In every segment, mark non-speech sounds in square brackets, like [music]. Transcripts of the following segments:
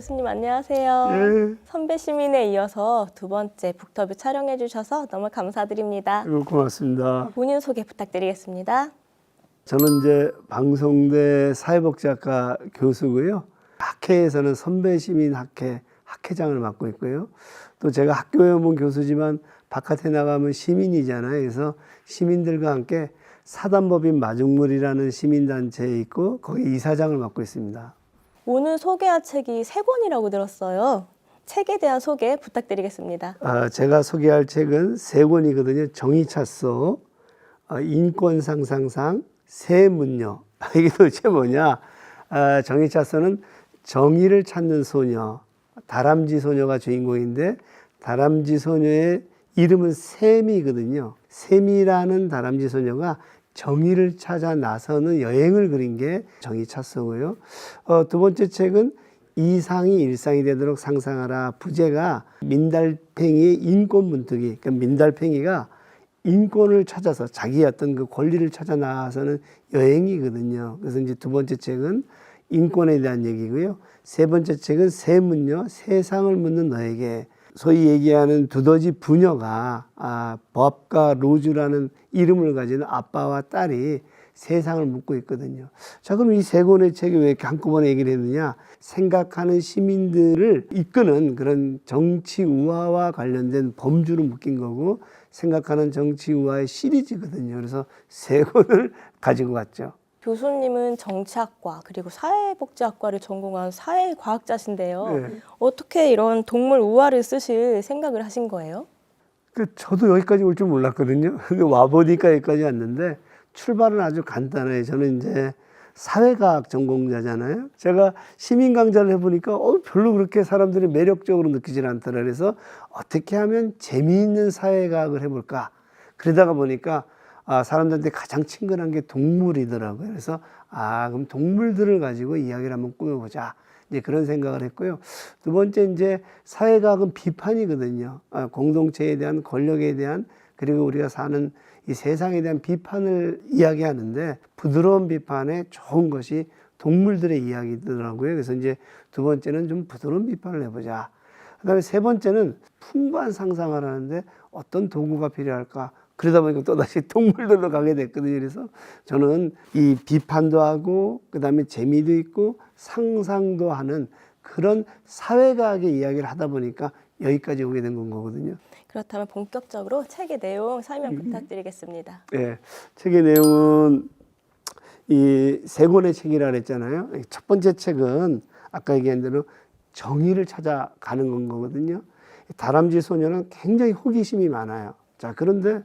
교수님 안녕하세요. 예, 선배 시민에 이어서 두 번째 북터뷰 촬영해 주셔서 너무 감사드립니다. 아이고, 고맙습니다. 본인 소개 부탁드리겠습니다. 저는 이제 방송대 사회복지학과 교수고요. 학회에서는 선배 시민 학회 학회장을 맡고 있고요. 또 제가 학교에 온 교수지만 바깥에 나가면 시민이잖아요. 그래서 시민들과 함께 사단법인 마중물이라는 시민단체에 있고 거기 이사장을 맡고 있습니다. 오늘 소개할 책이 세 권이라고 들었어요. 책에 대한 소개 부탁드리겠습니다. 아, 제가 소개할 책은 세 권이거든요. 정의차소, 아, 인권 상상상, 새문녀. 이게 도대체 뭐냐? 아, 정의차소는 정의를 찾는 소녀, 다람쥐 소녀가 주인공인데 다람쥐 소녀의 이름은 샘이거든요. 샘이라는 다람쥐 소녀가 정의를 찾아 나서는 여행을 그린 게 정의차소고요. 어, 두 번째 책은 이상이 일상이 되도록 상상하라. 부제가 민달팽이의 인권 문득이. 그러니까 민달팽이가 인권을 찾아서 자기의 어떤 그 권리를 찾아 나서는 여행이거든요. 그래서 이제 두 번째 책은 인권에 대한 얘기고요. 세 번째 책은 세문요. 세상을 묻는 너에게. 소위 얘기하는 두더지 부녀가 아, 법과 로즈라는 이름을 가지는 아빠와 딸이 세상을 묻고 있거든요. 자, 그럼 이 세 권의 책이 왜 이렇게 한꺼번에 얘기를 했느냐? 생각하는 시민들을 이끄는 그런 정치 우화와 관련된 범주로 묶인 거고, 생각하는 정치 우화의 시리즈거든요. 그래서 세 권을 [laughs] 가지고 갔죠. 교수님은 정치학과 그리고 사회복지학과를 전공한 사회과학자신데요. 네. 어떻게 이런 동물 우화를 쓰실 생각을 하신 거예요? 그 저도 여기까지 올 줄 몰랐거든요. [laughs] 근데 와 보니까 여기까지 왔는데 출발은 아주 간단해요. 저는 이제 사회과학 전공자잖아요. 제가 시민 강좌를 해보니까 어, 별로 그렇게 사람들이 매력적으로 느끼질 않더라. 그래서 어떻게 하면 재미있는 사회과학을 해볼까. 그러다가 보니까 아, 사람들한테 가장 친근한 게 동물이더라고요. 그래서 아, 그럼 동물들을 가지고 이야기를 한번 꾸며보자. 이제 그런 생각을 했고요. 두 번째 이제 사회과학은 비판이거든요. 아, 공동체에 대한 권력에 대한 그리고 우리가 사는 이 세상에 대한 비판을 이야기하는데 부드러운 비판에 좋은 것이 동물들의 이야기더라고요. 그래서 이제 두 번째는 좀 부드러운 비판을 해보자. 그 다음에 세 번째는 풍부한 상상을 하는데 어떤 도구가 필요할까? 그러다 보니까 또다시 동물들로 가게 됐거든요. 그래서 저는 이 비판도 하고 그다음에 재미도 있고 상상도 하는 그런 사회과학의 이야기를 하다 보니까 여기까지 오게 된 건 거거든요. 그렇다면 본격적으로 책의 내용 설명 부탁드리겠습니다. 예, 책의 내용은 이 세 권의 책이라 그랬잖아요. 첫 번째 책은 아까 얘기한 대로 정의를 찾아가는 건 거거든요. 다람쥐 소녀는 굉장히 호기심이 많아요. 자, 그런데 어,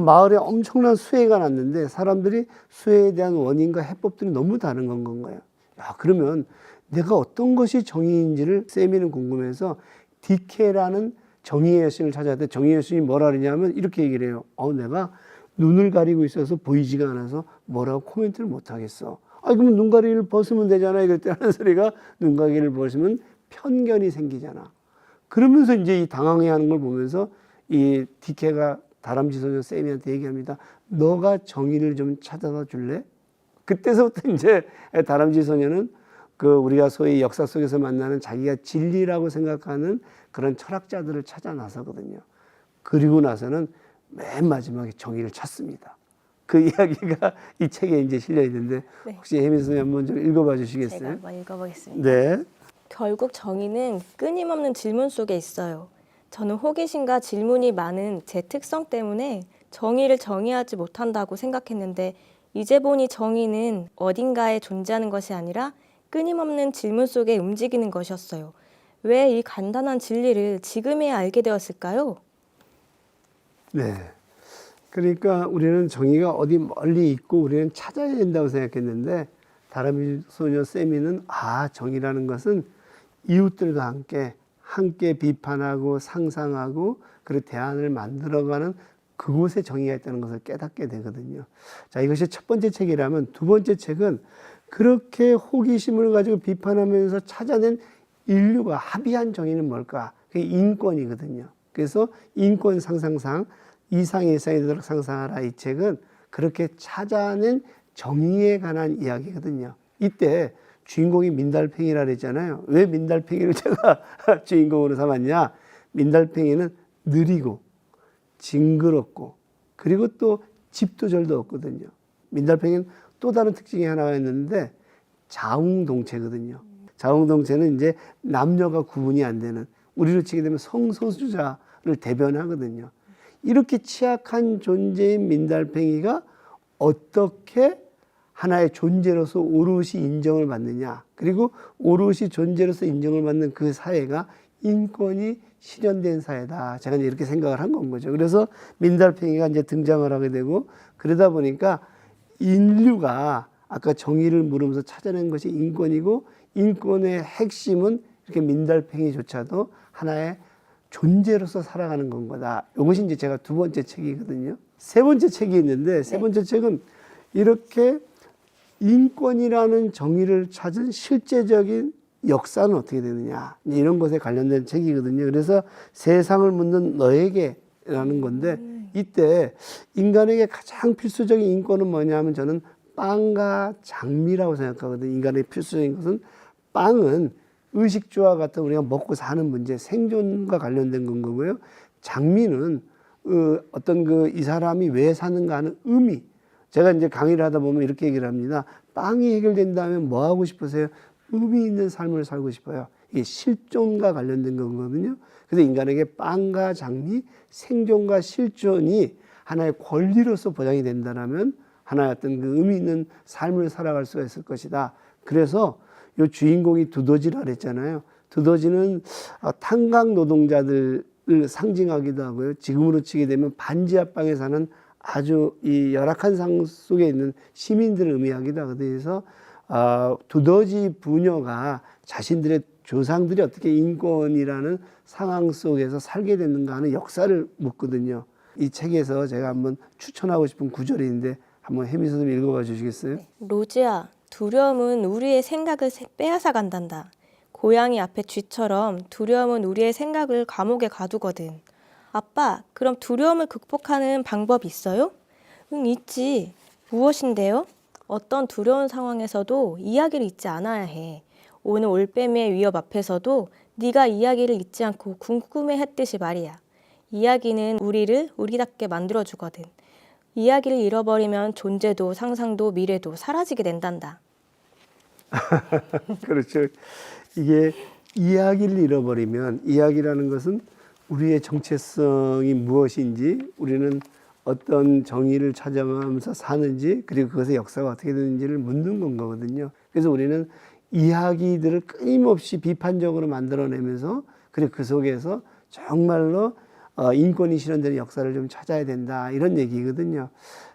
마을에 엄청난 수해가 났는데 사람들이 수해에 대한 원인과 해법들이 너무 다른 건 건가요? 야, 그러면 내가 어떤 것이 정의인지를 세미는 궁금해서 디케라는 정의의 여신을 찾아왔는데 정의의 여신이 뭐라 그러냐면 이렇게 얘기를 해요. 어, 내가 눈을 가리고 있어서 보이지가 않아서 뭐라고 코멘트를 못 하겠어. 아, 그러면 눈 가리를 벗으면 되잖아. 이럴 때 하는 [laughs] 소리가 눈 가리를 벗으면 편견이 생기잖아. 그러면서 이제 이 당황해 하는 걸 보면서 이 디케가 다람쥐 소녀 쌤이한테 얘기합니다. 너가 정의를 좀 찾아다 줄래? 그때서부터 [laughs] 이제 다람쥐 소녀는 그 우리가 소위 역사 속에서 만나는 자기가 진리라고 생각하는 그런 철학자들을 찾아 나서거든요. 그리고 나서는 맨 마지막에 정의를 찾습니다. 그 [laughs] 이야기가 이 책에 이제 실려 있는데 네. 혹시 혜민 선생님 한번 좀 읽어봐 제가 주시겠어요? 한번 읽어보겠습니다. 네. 결국 정의는 끊임없는 질문 속에 있어요. 저는 호기심과 질문이 많은 제 특성 때문에 정의를 정의하지 못한다고 생각했는데 이제 보니 정의는 어딘가에 존재하는 것이 아니라 끊임없는 질문 속에 움직이는 것이었어요. 왜 이 간단한 진리를 지금에야 알게 되었을까요? 네. 그러니까 우리는 정의가 어디 멀리 있고 우리는 찾아야 된다고 생각했는데 다람쥐 소녀 세미는 아 정의라는 것은 이웃들과 함께 함께 비판하고 상상하고 그리고 대안을 만들어가는 그곳에 정의가 있다는 것을 깨닫게 되거든요. 자 이것이 첫 번째 책이라면 두 번째 책은 그렇게 호기심을 가지고 비판하면서 찾아낸 인류가 합의한 정의는 뭘까? 그게 인권이거든요. 그래서 인권 상상상 이상의 일상이 되도록 상상하라 이 책은 그렇게 찾아낸 정의에 관한 이야기거든요. 이때 주인공이 민달팽이라 그랬잖아요. 왜 민달팽이를 [laughs] 제가 주인공으로 삼았냐? 민달팽이는 느리고 징그럽고 그리고 또 집도 절도 없거든요. 민달팽이는 또 다른 특징이 하나가 있는데 자웅동체거든요. 자웅동체는 이제 남녀가 구분이 안 되는 우리로 치게 되면 성소수자를 대변하거든요. 이렇게 취약한 존재인 민달팽이가 어떻게 하나의 존재로서 오롯이 인정을 받느냐. 그리고 오롯이 존재로서 인정을 받는 그 사회가 인권이 실현된 사회다. 제가 이제 이렇게 생각을 한 건 거죠. 그래서 민달팽이가 이제 등장을 하게 되고 그러다 보니까 인류가 아까 정의를 물으면서 찾아낸 것이 인권이고 인권의 핵심은 이렇게 민달팽이조차도 하나의 존재로서 살아가는 건 거다. 이것이 이제 제가 두 번째 책이거든요. 세 번째 책이 있는데 세 번째 책은 이렇게 인권이라는 정의를 찾은 실제적인 역사는 어떻게 되느냐 이런 것에 관련된 책이거든요. 그래서 세상을 묻는 너에게라는 건데 이때 인간에게 가장 필수적인 인권은 뭐냐면 저는 빵과 장미라고 생각하거든요. 인간의 필수적인 것은 빵은 의식주와 같은 우리가 먹고 사는 문제, 생존과 관련된 건 거고요. 장미는 어, 어떤 그 이 사람이 왜 사는가 하는 의미. 제가 이제 강의를 하다 보면 이렇게 얘기를 합니다. 빵이 해결된다면 뭐 하고 싶으세요? 의미 있는 삶을 살고 싶어요. 이게 실존과 관련된 거거든요. 그래서 인간에게 빵과 장미, 생존과 실존이 하나의 권리로서 보장이 된다면 하나의 어떤 그 의미 있는 삶을 살아갈 수가 있을 것이다. 그래서 요 주인공이 두더지라 그랬잖아요. 두더지는 어, 탄광 노동자들을 상징하기도 하고요. 지금으로 치게 되면 반지하방에 사는 아주 이 열악한 상 속에 있는 시민들을 의미하기도 하거든요. 그래서 어, 두더지 부녀가 자신들의 조상들이 어떻게 인권이라는 상황 속에서 살게 됐는가 하는 역사를 묻거든요. 이 책에서 제가 한번 추천하고 싶은 구절이 있는데 한번 혜미 선생님 읽어봐 주시겠어요? 로지야, 두려움은 우리의 생각을 세- 빼앗아 간단다. 고양이 앞에 쥐처럼 두려움은 우리의 생각을 감옥에 가두거든. 아빠, 그럼 두려움을 극복하는 방법이 있어요? 응, 있지. 무엇인데요? 어떤 두려운 상황에서도 이야기를 잊지 않아야 해. 오늘 올빼미의 위협 앞에서도 네가 이야기를 잊지 않고 궁금해 했듯이 말이야. 이야기는 우리를 우리답게 만들어 주거든. 이야기를 잃어버리면 존재도 상상도 미래도 사라지게 된단다. [laughs] 그렇죠. 이게 이야기를 잃어버리면 이야기라는 것은 우리의 정체성이 무엇인지 우리는 어떤 정의를 찾아가면서 사는지 그리고 그것의 역사가 어떻게 되는지를 묻는 건 거거든요. 그래서 우리는 이야기들을 끊임없이 비판적으로 만들어내면서 그리고 그 속에서 정말로 어, 인권이 실현되는 역사를 좀 찾아야 된다 이런 얘기거든요.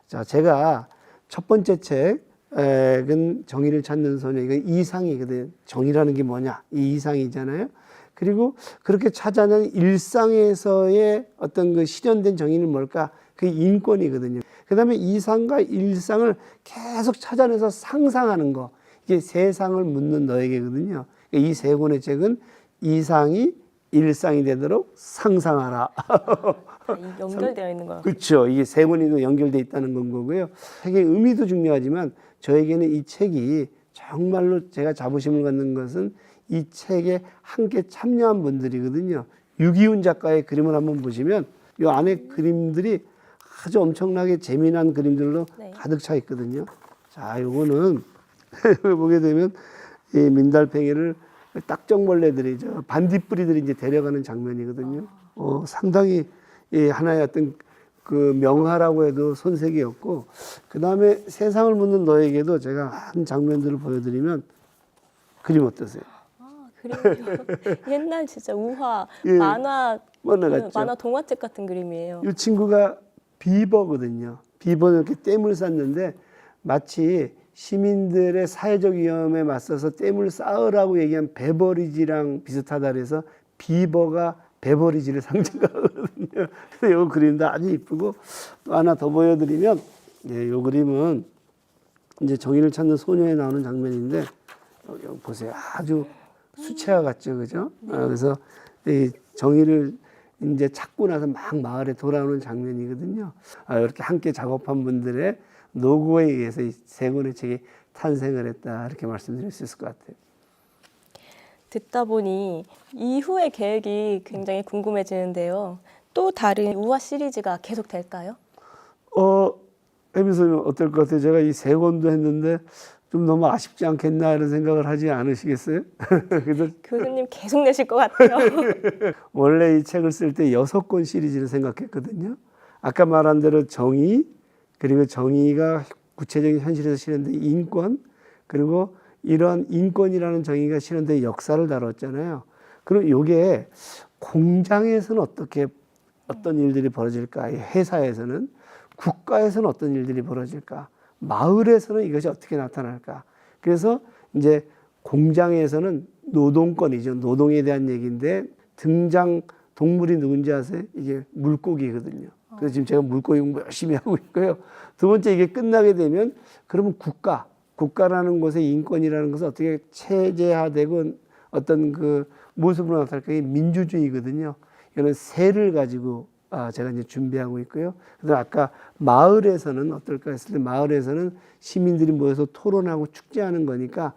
자, 제가 첫 번째 책은 정의를 찾는 소녀 이건 이상이거든요. 정의라는 게 뭐냐 이 이상이잖아요. 그리고 그렇게 찾아낸 일상에서의 어떤 그 실현된 정의는 뭘까? 그 인권이거든요. 그 다음에 이상과 일상을 계속 찾아내서 상상하는 거. 이게 세상을 묻는 너에게거든요. 이 세 권의 책은 이상이 일상이 되도록 상상하라. 이 연결되어 있는 거야. 그렇죠. 이게 세 권이 연결돼 있다는 건 거고요. 책의 의미도 중요하지만 저에게는 이 책이 정말로 제가 자부심을 갖는 것은 이 책에 함께 참여한 분들이거든요. 유기훈 작가의 그림을 한번 보시면 이 안에 그림들이 아주 엄청나게 재미난 그림들로 네. 가득 차 있거든요. 자, 요거는 [laughs] 보게 되면 이 민달팽이를 딱정벌레들이 저 반딧불이들이 이제 데려가는 장면이거든요. 어, 상당히 이 하나의 어떤 그 명화라고 해도 손색이었고 그 다음에 세상을 묻는 너에게도 제가 한 장면들을 보여드리면 그림 어떠세요? 아, 그림이요. [laughs] 옛날 진짜 우화 예, 만화 만화 그 같죠? 만화 동화책 같은 그림이에요. 이 친구가 비버거든요. 비버는 이렇게 댐을 쌓는데 마치 시민들의 사회적 위험에 맞서서 댐을 쌓으라고 얘기한 베버리지랑 비슷하다 그래서 비버가 베버리지를 [laughs] 상징하거든요. 그래서 이 그림도 아주 이쁘고 또 하나 더 보여드리면 예, 이 그림은 이제 정의를 찾는 소녀에 나오는 장면인데 여기 보세요. 아주 수채화 같죠, 그죠? 아, 그래서 이 정의를 이제 찾고 나서 막 마을에 돌아오는 장면이거든요. 아, 이렇게 함께 작업한 분들의 노고에 의해서 이 세 권의 책이 탄생을 했다 이렇게 말씀드릴 수 있을 것 같아요. 듣다 보니 이후의 계획이 굉장히 궁금해지는데요. 또 다른 우화 시리즈가 계속 될까요? 어, 선생님 어떨 것 같아요? 제가 이 세 권도 했는데 좀 너무 아쉽지 않겠나 이런 생각을 하지 않으시겠어요? [laughs] 그래서 교수님 계속 내실 것 같아요. [laughs] 원래 이 책을 쓸 때 여섯 권 시리즈를 생각했거든요. 아까 말한 대로 정의 그리고 정의가 구체적인 현실에서 실현된 인권 그리고 이런 인권이라는 정의가 실현된 역사를 다뤘잖아요. 그럼 이게 공장에서는 어떻게 어떤 일들이 벌어질까? 이 회사에서는 국가에서는 어떤 일들이 벌어질까? 마을에서는 이것이 어떻게 나타날까? 그래서 이제 공장에서는 노동권이죠. 노동에 대한 얘기인데 등장 동물이 누군지 아세요? 이게 물고기거든요. 그래서 지금 제가 물고기 공부 열심히 하고 있고요. 두 번째 이게 끝나게 되면 그러면 국가, 국가라는 곳의 인권이라는 것은 어떻게 체제화되고 어떤 그 모습으로 나타날까? 이게 민주주의거든요. 이거는 새를 가지고 아, 제가 이제 준비하고 있고요. 그다음 아까 마을에서는 어떨까 했을 때 마을에서는 시민들이 모여서 토론하고 축제하는 거니까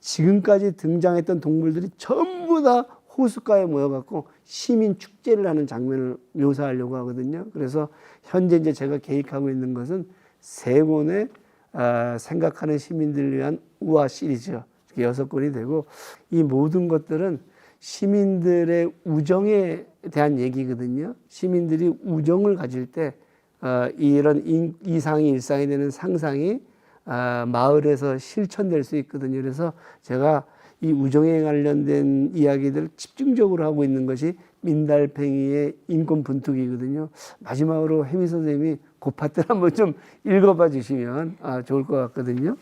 지금까지 등장했던 동물들이 전부 다 호숫가에 모여갖고 시민 축제를 하는 장면을 묘사하려고 하거든요. 그래서 현재 이제 제가 계획하고 있는 것은 세 권의 아, 생각하는 시민들을 위한 우화 시리즈 여섯 권이 되고 이 모든 것들은 시민들의 우정에 대한 얘기거든요. 시민들이 우정을 가질 때 어, 이런 인- 이상이 일상이 되는 상상이 아, 마을에서 실천될 수 있거든요. 그래서 제가 이 우정에 관련된 이야기들 집중적으로 하고 있는 것이 민달팽이의 인권 분투기거든요. 마지막으로 혜미 선생님이 그 파트를 [laughs] 한번 좀 읽어봐 주시면 아, 좋을 것 같거든요.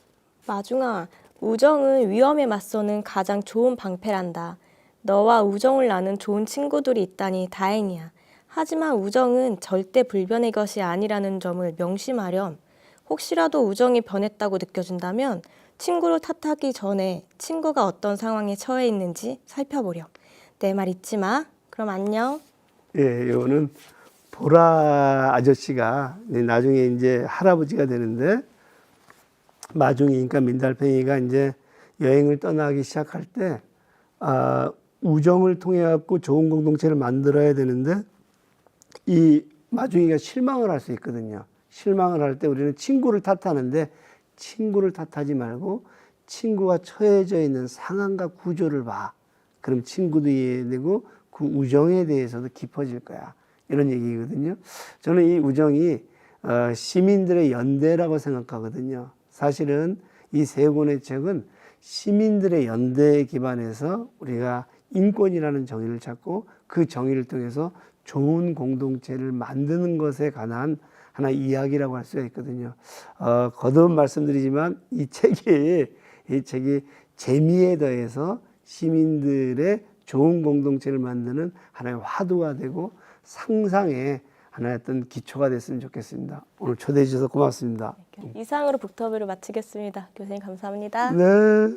마중아, 우정은 위험에 맞서는 가장 좋은 방패란다. 너와 우정을 나눈 좋은 친구들이 있다니 다행이야. 하지만 우정은 절대 불변의 것이 아니라는 점을 명심하렴. 혹시라도 우정이 변했다고 느껴진다면 친구를 탓하기 전에 친구가 어떤 상황에 처해 있는지 살펴보렴. 내 말 잊지 마. 그럼 안녕. 예, 이거는 보라 아저씨가 나중에 이제 할아버지가 되는데 마중이니까 민달팽이가 이제 여행을 떠나기 시작할 때 아, 우정을 통해 갖고 좋은 공동체를 만들어야 되는데 이 마중이가 실망을 할 수 있거든요. 실망을 할 때 우리는 친구를 탓하는데 친구를 탓하지 말고 친구가 처해져 있는 상황과 구조를 봐. 그럼 친구도 이해되고 그 우정에 대해서도 깊어질 거야. 이런 얘기거든요. 저는 이 우정이 어, 시민들의 연대라고 생각하거든요. 사실은 이 세 권의 책은 시민들의 연대에 기반해서 우리가 인권이라는 정의를 찾고 그 정의를 통해서 좋은 공동체를 만드는 것에 관한 하나의 이야기라고 할 수가 있거든요. 어, 거듭 말씀드리지만 이 책이 이 책이 재미에 더해서 시민들의 좋은 공동체를 만드는 하나의 화두가 되고 상상의 하나의 어떤 기초가 됐으면 좋겠습니다. 오늘 초대해 주셔서 고맙습니다. 이상으로 북터뷰를 마치겠습니다. 교수님 감사합니다. 네.